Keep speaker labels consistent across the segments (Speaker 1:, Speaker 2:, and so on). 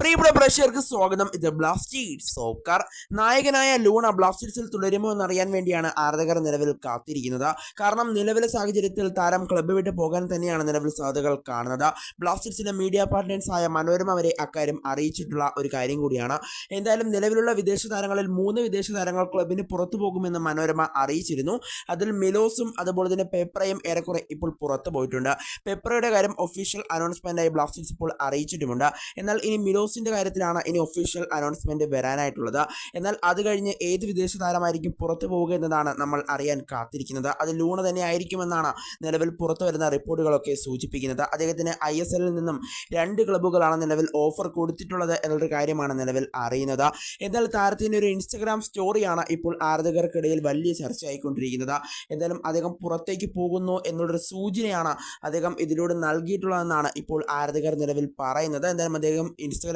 Speaker 1: പ്രിയപ്പെട്ട പ്രേക്ഷകർക്ക് സ്വാഗതം. ഇത് ബ്ലാസ്റ്റേഴ്സ് സോക്കർ നായകനായ ലൂണ ബ്ലാസ്റ്റേഴ്സിൽ തുടരുമോ എന്നറിയാൻ വേണ്ടിയാണ് ആരാധകർ നിലവിൽ കാത്തിരിക്കുന്നത്. കാരണം നിലവിലെ സാഹചര്യത്തിൽ താരം ക്ലബ്ബ് വിട്ട് പോകാൻ തന്നെയാണ് നിലവിൽ സാധ്യതകൾ കാണുന്നത്. ബ്ലാസ്റ്റേഴ്സിന്റെ മീഡിയ പാർട്ട്നേഴ്സ് ആയ മനോരമ വരെ അക്കാര്യം അറിയിച്ചിട്ടുള്ള ഒരു കാര്യം കൂടിയാണ്. എന്തായാലും നിലവിലുള്ള വിദേശ താരങ്ങളിൽ മൂന്ന് വിദേശ താരങ്ങൾ ക്ലബിന് പുറത്തു പോകുമെന്ന് മനോരമ അറിയിച്ചിരുന്നു. അതിൽ മിലോസും അതുപോലെ തന്നെ പെപ്രയും ഏറെക്കുറെ ഇപ്പോൾ പുറത്തു പോയിട്ടുണ്ട്. പെപ്രയുടെ കാര്യം ഒഫീഷ്യൽ അനൗൺസ്മെന്റായി ബ്ലാസ്റ്റേഴ്സ് ഇപ്പോൾ അറിയിച്ചിട്ടുമുണ്ട്. എന്നാൽ ഇനി മിലോസിന്റെ കാര്യത്തിലാണ് ഇനി ഒഫീഷ്യൽ അനൗൺസ്മെന്റ് വരാനായിട്ടുള്ളത്. എന്നാൽ അത് കഴിഞ്ഞ് ഏത് വിദേശ താരമായിരിക്കും പുറത്തു പോവുക എന്നതാണ് നമ്മൾ അറിയാൻ കാത്തിരിക്കുന്നത്. അത് ലൂണ തന്നെ ആയിരിക്കുമെന്നാണ് നിലവിൽ പുറത്തു വരുന്ന റിപ്പോർട്ടുകളൊക്കെ സൂചിപ്പിക്കുന്നത്. അദ്ദേഹത്തിന് ഐ എസ് എല്ലിൽ നിന്നും രണ്ട് ക്ലബ്ബുകളാണ് നിലവിൽ ഓഫർ കൊടുത്തിട്ടുള്ളത് എന്നൊരു കാര്യമാണ് നിലവിൽ അറിയുന്നത്. എന്നാൽ താരത്തിന്റെ ഒരു ഇൻസ്റ്റഗ്രാം സ്റ്റോറിയാണ് ഇപ്പോൾ ആരാധകർക്കിടയിൽ വലിയ ചർച്ചയായിക്കൊണ്ടിരിക്കുന്നത്. എന്തായാലും അദ്ദേഹം പുറത്തേക്ക് പോകുന്നു എന്നുള്ളൊരു സൂചനയാണ് അദ്ദേഹം ഇതിലൂടെ നൽകിയിട്ടുള്ളതെന്നാണ് ഇപ്പോൾ ആരാധകർ നിലവിൽ പറയുന്നത്. എന്തായാലും അദ്ദേഹം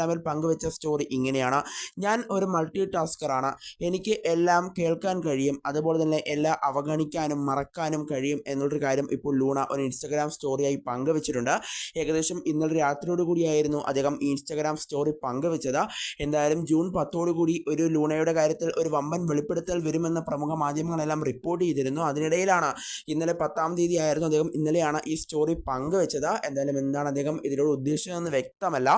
Speaker 1: ഇൻസ്റ്റഗ്രാമിൽ പങ്കുവെച്ച സ്റ്റോറി ഇങ്ങനെയാണ്. ഞാൻ ഒരു മൾട്ടി ടാസ്കറാണ് എനിക്ക് എല്ലാം കേൾക്കാൻ കഴിയും. അതുപോലെ തന്നെ എല്ലാം അവഗണിക്കാനും മറക്കാനും കഴിയും എന്നുള്ളൊരു കാര്യം ഇപ്പോൾ ലൂണ ഒരു ഇൻസ്റ്റഗ്രാം സ്റ്റോറിയായി പങ്കുവെച്ചിട്ടുണ്ട്. ഏകദേശം ഇന്നലെ രാത്രിയോട് കൂടിയായിരുന്നു അദ്ദേഹം ഈ ഇൻസ്റ്റഗ്രാം സ്റ്റോറി പങ്കുവെച്ചത്. എന്തായാലും ജൂൺ കൂടി ഒരു ലൂണയുടെ കാര്യത്തിൽ ഒരു വമ്പൻ വെളിപ്പെടുത്തൽ വരുമെന്ന് പ്രമുഖ മാധ്യമങ്ങളെല്ലാം റിപ്പോർട്ട് ചെയ്തിരുന്നു. അതിനിടയിലാണ് ഇന്നലെ പത്താം തീയതി ആയിരുന്നു അദ്ദേഹം ഇന്നലെയാണ് ഈ സ്റ്റോറി പങ്കുവെച്ചത്. എന്തായാലും എന്താണ് അദ്ദേഹം ഇതിലൂടെ ഉദ്ദേശിച്ചതെന്ന് വ്യക്തമല്ല.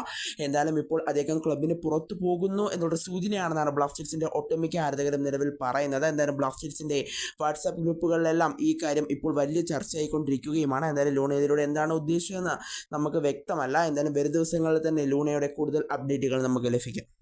Speaker 1: എന്തായാലും ഇപ്പോൾ അദ്ദേഹം ക്ലബിന് പുറത്തു പോകുന്നു എന്നുള്ള സൂചനയാണെന്നാണ് ബ്ലാസ്റ്റേഴ്സിന്റെ ഒട്ടുമിക്ക ആരാധകരും നിലവിൽ പറയുന്നത്. എന്തായാലും ബ്ലാസ്റ്റേഴ്സിന്റെ വാട്സാപ്പ് ഗ്രൂപ്പുകളിലെല്ലാം ഈ കാര്യം ഇപ്പോൾ വലിയ ചർച്ചയായിക്കൊണ്ടിരിക്കുകയുമാണ്. എന്തായാലും ലൂണയിലൂടെ എന്താണ് ഉദ്ദേശിച്ചതെന്ന് നമുക്ക് വ്യക്തമല്ല. എന്തായാലും വരും ദിവസങ്ങളിൽ തന്നെ ലൂണയുടെ കൂടുതൽ അപ്ഡേറ്റുകൾ നമുക്ക് ലഭിക്കും.